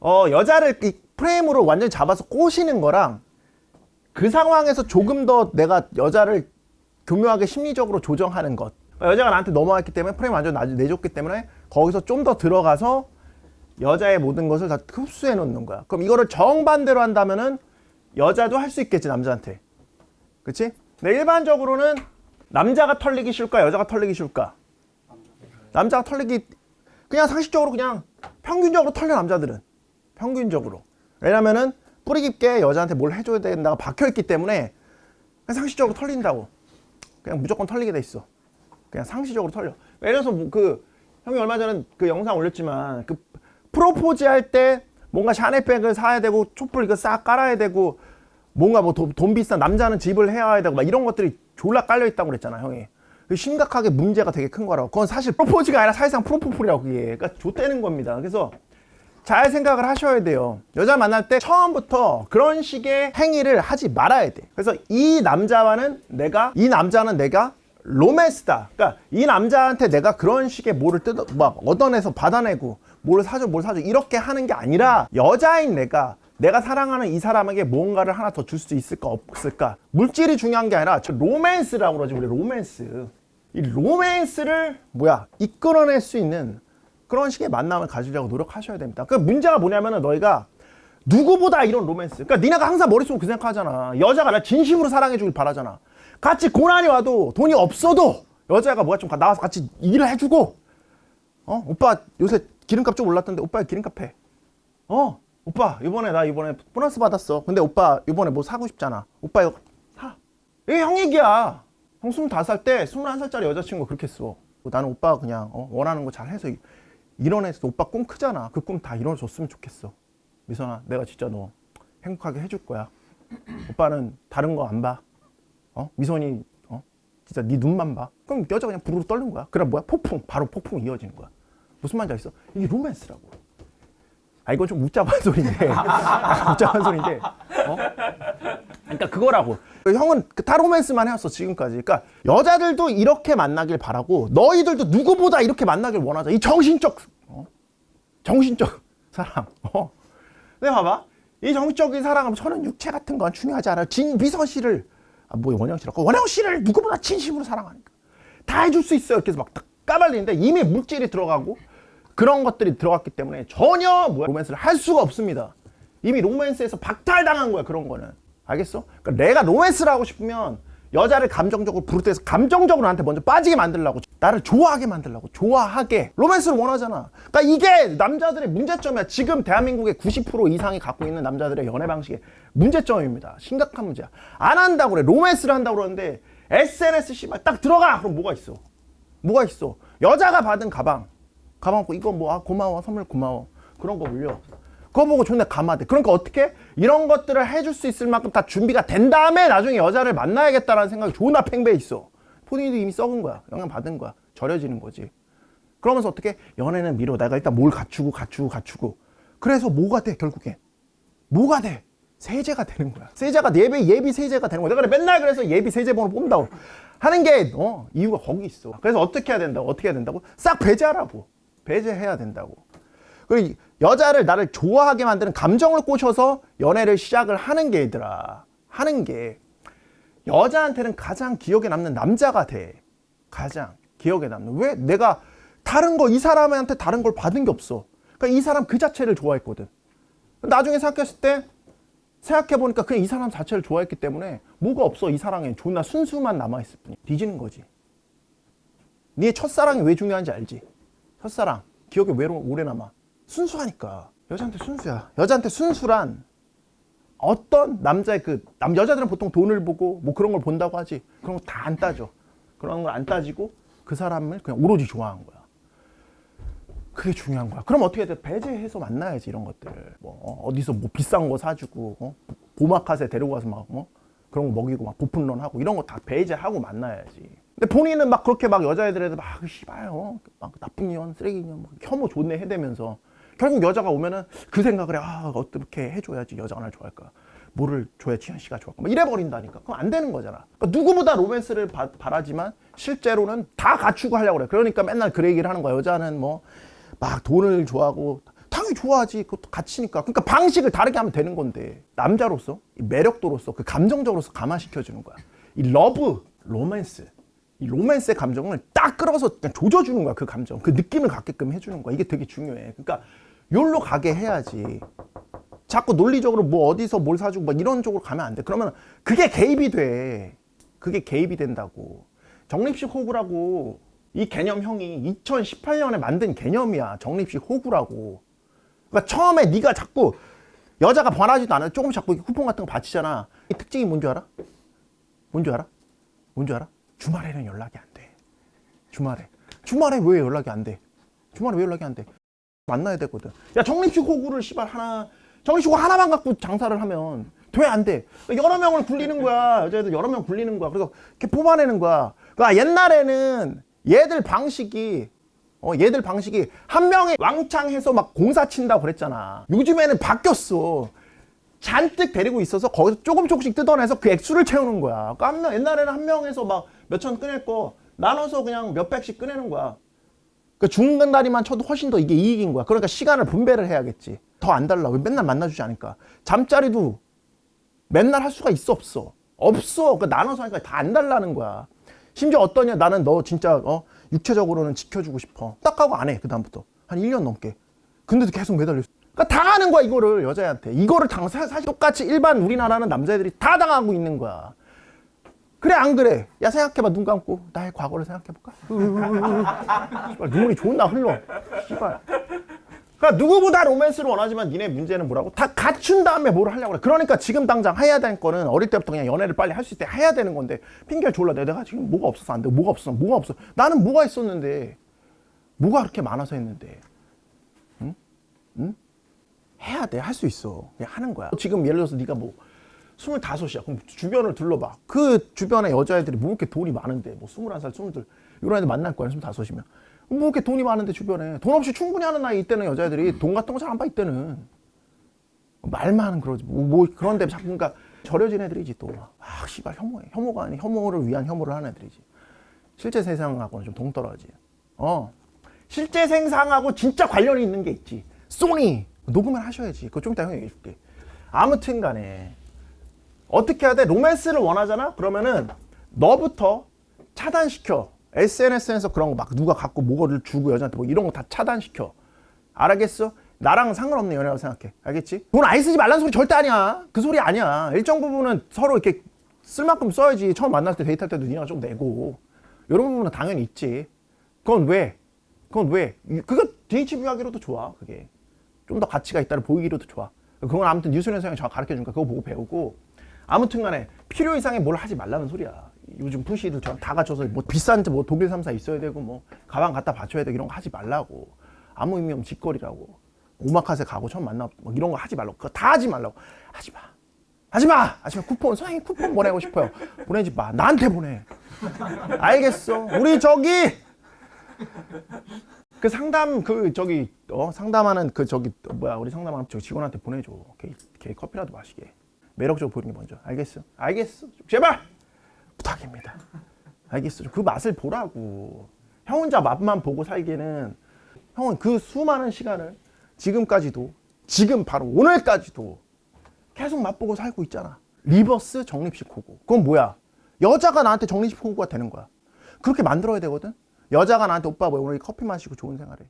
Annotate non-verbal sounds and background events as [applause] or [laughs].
어 여자를 이 프레임으로 완전히 잡아서 꼬시는 거랑 그 상황에서 조금 더 내가 여자를 교묘하게 심리적으로 조정하는 것. 그러니까 여자가 나한테 넘어왔기 때문에 프레임 완전 히 내줬기 때문에 거기서 좀 더 들어가서 여자의 모든 것을 다 흡수해 놓는 거야. 그럼 이거를 정반대로 한다면은 여자도 할 수 있겠지 남자한테. 그렇지? 근데 일반적으로는 남자가 털리기 쉬울까 여자가 털리기 쉬울까? 남자가 털리기 그냥 상식적으로 그냥 평균적으로 털려 남자들은 평균적으로. 왜냐면은 뿌리 깊게 여자한테 뭘 해줘야 된다가 박혀 있기 때문에 상식적으로 털린다고. 그냥 무조건 털리게 돼 있어. 그냥 상식적으로 털려. 예를 들어서 뭐 그 형이 얼마 전에 그 영상 올렸지만 그 프로포즈 할 때 뭔가 샤넬백을 사야 되고 촛불 이거 싹 깔아야 되고 뭔가 뭐 돈 비싼 남자는 집을 해야 되고 막 이런 것들이 졸라 깔려 있다고 그랬잖아 형이. 그 심각하게 문제가 되게 큰 거라고. 그건 사실 프로포즈가 아니라 사실상 프로포폴이라고 그게. 그러니까 좆되는 겁니다. 그래서 잘 생각을 하셔야 돼요. 여자 만날 때 처음부터 그런 식의 행위를 하지 말아야 돼. 그래서 이 남자와는 내가 이 남자는 내가 로맨스다. 그러니까 이 남자한테 내가 그런 식의 뭐를 뜯어 막 얻어내서 받아내고 뭘 사줘 뭘 사줘 이렇게 하는 게 아니라 여자인 내가 내가 사랑하는 이 사람에게 무언가를 하나 더 줄 수 있을까 없을까? 물질이 중요한 게 아니라 저 로맨스라고 그러지 우리 로맨스. 이 로맨스를 뭐야? 이끌어낼 수 있는 그런 식의 만남을 가지려고 노력하셔야 됩니다 그 문제가 뭐냐면은 너희가 누구보다 이런 로맨스 그러니까 니네가 항상 머릿속으로 그 생각하잖아 여자가 나 진심으로 사랑해 주길 바라잖아 같이 고난이 와도 돈이 없어도 여자가 뭐가 좀 나와서 같이 일을 해주고 어 오빠 요새 기름값 좀 올랐던데 오빠 기름값 해. 어 오빠 이번에 나 이번에 보너스 받았어. 근데 오빠 이번에 뭐 사고 싶잖아. 오빠 이거 사. 이게 형 얘기야. 형 25살 때 21살짜리 여자친구 그렇게 했어. 나는 오빠가 그냥 어, 원하는 거 잘 해서 이뤄냈어. 오빠 꿈 크잖아. 그 꿈 다 이뤄줬으면 좋겠어. 미선아 내가 진짜 너 행복하게 해줄 거야. 오빠는 다른 거 안 봐. 어 미선이 어 진짜 네 눈만 봐. 그럼 여자 그냥 부르르 떨는 거야. 그럼 뭐야 폭풍 바로 폭풍 이어지는 거야. 무슨 말인지 알겠어? 이게 로맨스라고. 아 이건 좀 웃자한 소리인데 [laughs] 웃자한 소리인데 어? 그러니까 그거라고 형은 그다 로맨스만 해왔어 지금까지 그러니까 여자들도 이렇게 만나길 바라고 너희들도 누구보다 이렇게 만나길 원하자 이 정신적 어? 정신적 [laughs] 사랑 어? 근데 봐봐. 이 정신적인 사랑은 저는 육체 같은 건 중요하지 않아요. 진비서 씨를 아, 뭐 원영 씨라고. 원영 씨를 누구보다 진심으로 사랑하니까. 다 해줄 수 있어요. 이렇게 해서 막 까발리는데 이미 물질이 들어가고 그런 것들이 들어갔기 때문에 전혀 뭐야 로맨스를 할 수가 없습니다. 이미 로맨스에서 박탈당한 거야 그런 거는. 알겠어? 그러니까 내가 로맨스를 하고 싶으면 여자를 감정적으로 부르때서 감정적으로 나한테 먼저 빠지게 만들려고 나를 좋아하게 만들려고 좋아하게 로맨스를 원하잖아. 그러니까 이게 남자들의 문제점이야. 지금 대한민국의 90% 이상이 갖고 있는 남자들의 연애 방식의 문제점입니다. 심각한 문제야. 안 한다고 그래. 로맨스를 한다고 그러는데 SNS 씨발 딱 들어가. 그럼 뭐가 있어? 뭐가 있어? 여자가 받은 가방, 가방 갖고 이거 뭐 아 고마워 선물 고마워 그런 거 올려. 그거 보고 존나 감아대. 그러니까 어떻게 이런 것들을 해줄 수 있을 만큼 다 준비가 된 다음에 나중에 여자를 만나야겠다라는 생각이 존나 팽배해 있어. 본인도 이미 썩은 거야. 영향 받은 거야. 절여지는 거지. 그러면서 어떻게 연애는 미뤄. 내가 일단 뭘 갖추고 갖추고 갖추고. 그래서 뭐가 돼 결국엔? 뭐가 돼? 세제가 되는 거야. 세제가 예비 예비 세제가 되는 거야. 내가 맨날 그래서 예비 세제 번호 뽑는다고 하는 게 어, 이유가 거기 있어. 그래서 어떻게 해야 된다고? 어떻게 해야 된다고? 싹 배제하라고. 배제해야 된다고. 그리고 여자를 나를 좋아하게 만드는 감정을 꼬셔서 연애를 시작을 하는 게 얘들아. 하는 게 여자한테는 가장 기억에 남는 남자가 돼. 가장 기억에 남는. 왜? 내가 다른 거 이 사람한테 다른 걸 받은 게 없어. 그러니까 이 사람 그 자체를 좋아했거든. 나중에 생각했을 때 생각해 보니까 그냥 이 사람 자체를 좋아했기 때문에 뭐가 없어 이 사랑에 존나 순수만 남아 있을 뿐이 뒤지는 거지. 네 첫사랑이 왜 중요한지 알지? 첫사랑 기억에 왜 오래 남아? 순수하니까 여자한테 순수야. 여자한테 순수란 어떤 남자의 그 남 여자들은 보통 돈을 보고 뭐 그런 걸 본다고 하지 그런 거 다 안 따져. 그런 걸 안 따지고 그 사람을 그냥 오로지 좋아한 거야. 그게 중요한 거야. 그럼 어떻게 해야 돼? 배제해서 만나야지 이런 것들. 뭐 어, 어디서 뭐 비싼 거 사주고 어? 보마카세 데리고 가서 막 어? 그런 거 먹이고 막 보풀론 하고 이런 거 다 배제하고 만나야지. 근데 본인은 막 그렇게 막 여자애들한테 막 씨발 어? 막 나쁜 년, 쓰레기 년, 막 혐오 존내 해대면서 결국 여자가 오면은 그 생각을 해. 아 어떻게 해줘야지 여자가 날 좋아할까? 뭐를 줘야 지현 씨가 좋아할까? 막 이래 버린다니까. 그럼 안 되는 거잖아. 그러니까 누구보다 로맨스를 바, 바라지만 실제로는 다 갖추고 하려고 그래. 그러니까 맨날 그 얘기를 하는 거야. 여자는 뭐 막 돈을 좋아하고 당연히 좋아하지. 그것도 가치니까. 그러니까 방식을 다르게 하면 되는 건데 남자로서 이 매력도로서 그 감정적으로서 감화시켜 주는 거야. 이 러브, 로맨스, 이 로맨스의 감정을 딱 끌어서 조져주는 거야. 그 감정, 그 느낌을 갖게끔 해주는 거야. 이게 되게 중요해. 그러니까 요로 가게 해야지. 자꾸 논리적으로 뭐 어디서 뭘 사주고 막 이런 쪽으로 가면 안 돼. 그러면 그게 개입이 돼. 그게 개입이 된다고. 적립식 호구라고 이 개념형이 2018년에 만든 개념이야. 적립식 호구라고. 그러니까 처음에 네가 자꾸 여자가 변하지도 않아. 조금 자꾸 쿠폰 같은 거 받치잖아. 이 특징이 뭔 줄 알아? 뭔 줄 알아? 뭔 줄 알아? 주말에는 연락이 안 돼. 주말에. 주말에 왜 연락이 안 돼? 주말에 왜 연락이 안 돼? 만나야 되거든. 야, 적립식 호구를 씨발 하나, 적립식 호구 하나만 갖고 장사를 하면 돼, 안 돼. 여러 명을 굴리는 거야. 여자애들 여러 명 굴리는 거야. 그래서 이렇게 뽑아내는 거야. 그러니까 옛날에는 얘들 방식이 어, 얘들 방식이 한 명이 왕창 해서 막 공사 친다고 그랬잖아. 요즘에는 바뀌었어. 잔뜩 데리고 있어서 거기서 조금 조금씩 뜯어내서 그 액수를 채우는 거야. 그러니까 한 명, 옛날에는 한 명에서 막 몇 천 꺼낼 거 나눠서 그냥 몇 백씩 꺼내는 거야. 그 중간 다리만 쳐도 훨씬 더 이게 이익인 거야. 그러니까 시간을 분배를 해야겠지. 더 안 달라. 왜 맨날 만나주지 않을까? 잠자리도 맨날 할 수가 있어 없어? 없어. 그 나눠서 하니까 다 안 달라는 거야. 심지어 어떠냐? 나는 너 진짜 어 육체적으로는 지켜주고 싶어. 딱 하고 안 해. 그 다음부터 한 1년 넘게. 근데도 계속 매달려. 그러니까 당하는 거야 이거를 여자애한테. 이거를 당 사- 사실 똑같이 일반 우리나라는 남자애들이 다 당하고 있는 거야. 그래 안 그래? 야 생각해봐 눈 감고 나의 과거를 생각해볼까? 눈물이 존나 흘러. 씨발. 그러니까 누구보다 로맨스를 원하지만 니네 문제는 뭐라고? 다 갖춘 다음에 뭘 하려고 그래. 그러니까 지금 당장 해야 되는 거는 어릴 때부터 그냥 연애를 빨리 할수때 해야 되는 건데 핑계를 졸라 내 내가 지금 뭐가 없어서 안 돼. 뭐가 없어. 뭐가 없어. 나는 뭐가 있었는데 뭐가 그렇게 많아서 했는데 응? 응? 해야 돼. 할 수 있어. 그냥 하는 거야. 지금 예를 들어서 네가 뭐 스물다섯이야. 그럼 주변을 둘러봐. 그 주변에 여자애들이 뭐 이렇게 돈이 많은데, 뭐 스물한 살, 스물둘, 이런 애들 만날 거야, 스물다섯이면. 뭐 이렇게 돈이 많은데 주변에. 돈 없이 충분히 하는 나이 이때는 여자애들이 돈 같은 거 잘 안 봐, 이때는. 말만 그러지. 뭐, 뭐 그런데 자꾸 그러니까 절여진 애들이지 또. 아, 씨발, 혐오해. 혐오가 아니 혐오를 위한 혐오를 하는 애들이지. 실제 세상하고는 좀 동떨어지. 어. 실제 세상하고 진짜 관련이 있는 게 있지. 소니! 녹음을 하셔야지. 그거 좀 이따 형이 얘기해 줄게. 아무튼 간에. 어떻게 해야 돼? 로맨스를 원하잖아? 그러면은 너부터 차단시켜. SNS에서 그런 거 막 누가 갖고 뭐를 주고 여자한테 뭐 이런 거 다 차단시켜. 알겠어? 나랑 상관없는 연애라고 생각해. 알겠지? 돈 아예 쓰지 말라는 소리 절대 아니야. 그 소리 아니야. 일정 부분은 서로 이렇게 쓸 만큼 써야지. 처음 만날 때 데이트할 때도 니가 좀 내고. 이런 부분은 당연히 있지. 그건 왜? 그건 왜? 이- 그거 DH비하기로도 좋아. 그게. 좀 더 가치가 있다를 보이기로도 좋아. 그건 아무튼 뉴스는 형이 저 가르쳐 주니까 그거 보고 배우고 아무튼 간에 필요 이상의 뭘 하지 말라는 소리야. 요즘 푸시들처럼 다 갖춰서 뭐 비싼 뭐 독일 3사 있어야 되고 뭐 가방 갖다 받쳐야 되고 이런 거 하지 말라고. 아무 의미 없는 짓거리라고. 오마카세 가고 처음 만나 뭐 이런 거 하지 말라고. 그거 다 하지 말라고. 하지 마. 하지 마. 하지 마. 쿠폰 선생님 쿠폰 보내고 싶어요. 보내지 마. 나한테 보내. 알겠어. 우리 저기 그 상담 그 저기 어 상담하는 그 저기 어, 뭐야 우리 상담하는 저 직원한테 보내줘. 걔, 걔 커피라도 마시게. 매력적으로 보이는 게 먼저. 알겠어? 알겠어. 제발 부탁입니다. 알겠어. 그 맛을 보라고. 형 혼자 맛만 보고 살기에는 형은 그 수많은 시간을 지금까지도 지금 바로 오늘까지도 계속 맛보고 살고 있잖아. 리버스 적립식 호구. 그건 뭐야? 여자가 나한테 적립식 호구가 되는 거야. 그렇게 만들어야 되거든. 여자가 나한테 오빠 뭐 오늘 커피 마시고 좋은 생활해.